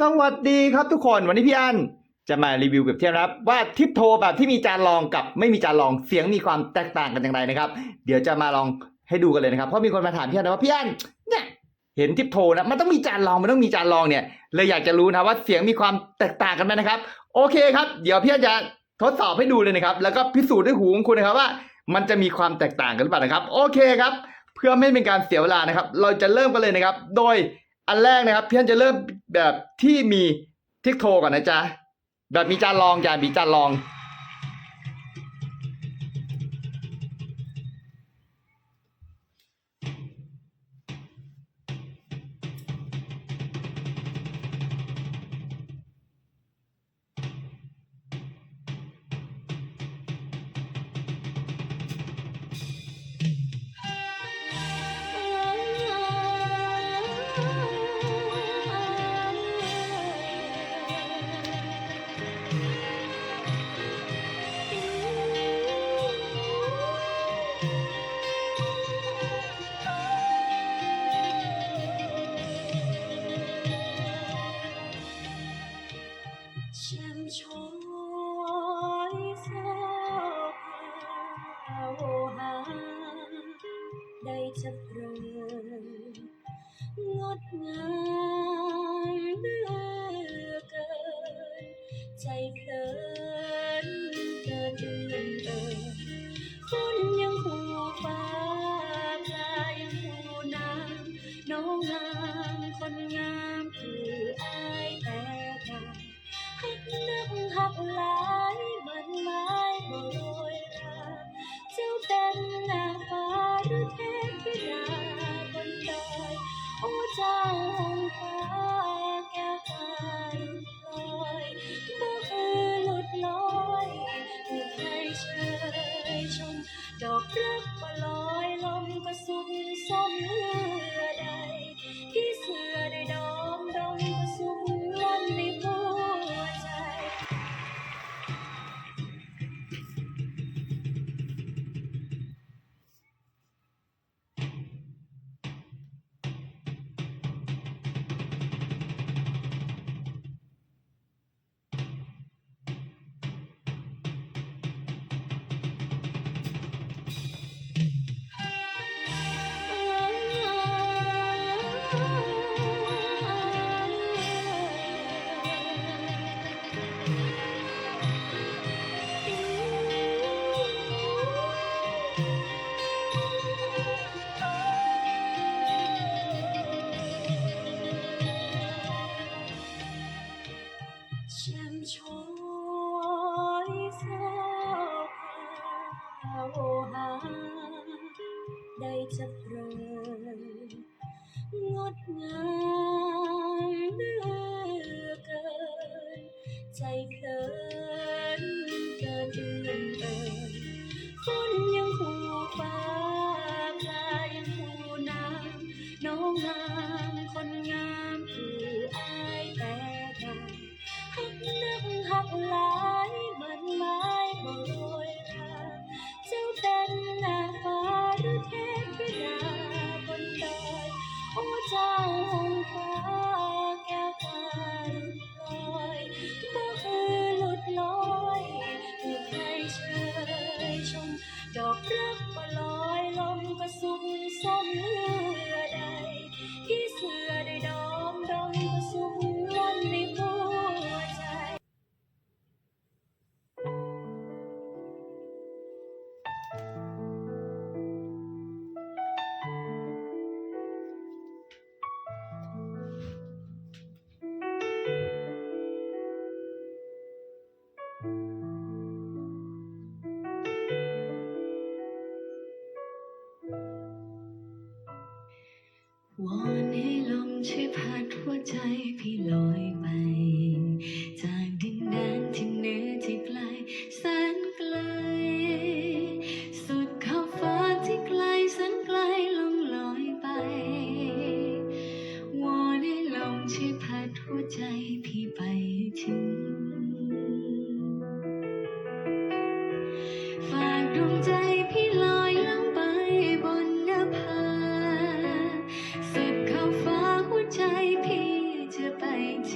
สวัสดีครับทุกคนวันนี้พี่อันจะมารีวิวเปรียบเทียบครับ ว่าทิปโทแบบที่มีจานรองกับไม่มีจานรองเสียงมีความแตกต่างกันอย่างไรนะครับ เดี๋ยวจะมาลองให้ดูกันเลยนะครับเพราะมีคนมาถามพี่อันว่าพี่อันเนี่ยเห็นทิปโทนะมันต้องมีจานรองมันต้องมีจานรองเนี่ยเลยอยากจะรู้นะว่าเสียงมีความแตกต่างกันไหมนะครับ โอเคครับ เดี๋ยวพี่อันจะทดสอบให้ดูเลยนะครับ แล้วก็พิสูจน์ด้วยหูของคุณนะครับว่า มันจะมีความแตกต่างกันหรือเปล่านะครับ โอเคครับ เพื่อไม่เป็นการเสียเวลานะครับ เราจะเริ่มกันเลยนะครับ โดย อันแรกนะครับ เพี่อนจะเริ่มแบบที่มีทิกโทก่อนนะจ๊ะ แบบมีจานรองจานมีจานรอง lights of road. หรือเทพธิดาบนดอยโอ้เจ้าหงฟ้าแก้วตารุ่นลอยบ่คือหลุดลอยมีใครเชยชมดอกรัก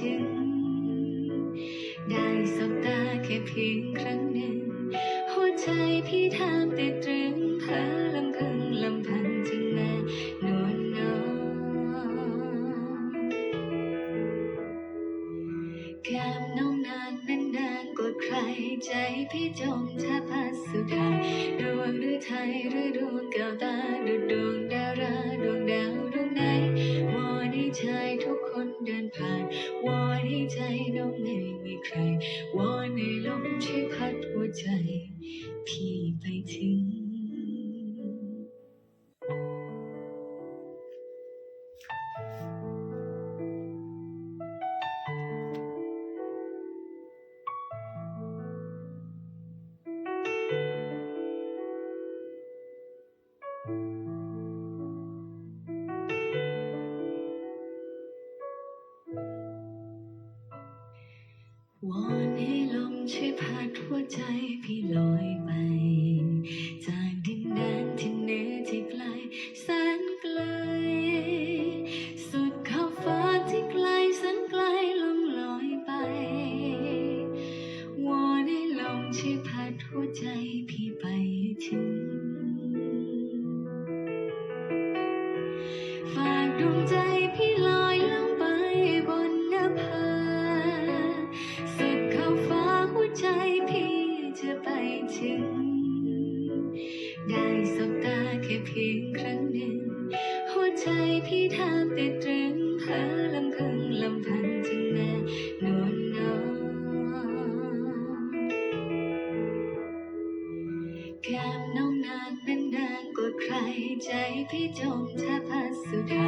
สุดขอบฟ้าหัวใจพี่จะไปถึงค่เพียงครั้งหนึ่ง หัวใจพี่แทบติดตรึงเพอลำพึงลำพันจึงมานวลน้องแก้มน้องนานนั้นนานกว่าใคร ใจพี่จมแทบพัสสุดาดวงหรือไทยหรือดวงแก้วตาดูดวงดาราดวงดาวดวงไหนวอนให้ชายทุกคนเดินผ่าน ให้ใจน้องไม่มีใครวอนในลมที่พัดหัวใจ ถึงฝากดวงใจพี่ลอยลงไปบนนภาสุดขอบฟ้าหัวใจพี่จะไปถึง ได้สบตาแค่เพียงครั้งหนึ่ง หัวใจพี่แทบติดตรึงเพอลำพึงลำพังมาน แก้มน้องนานนั้นนางกว่าใคร ใจพี่จมแทบพัสสุดา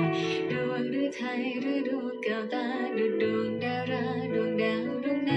ดวงหรือไทยหรือดวงแก้วตาดูดวงดาราดวงดาวดวงไหน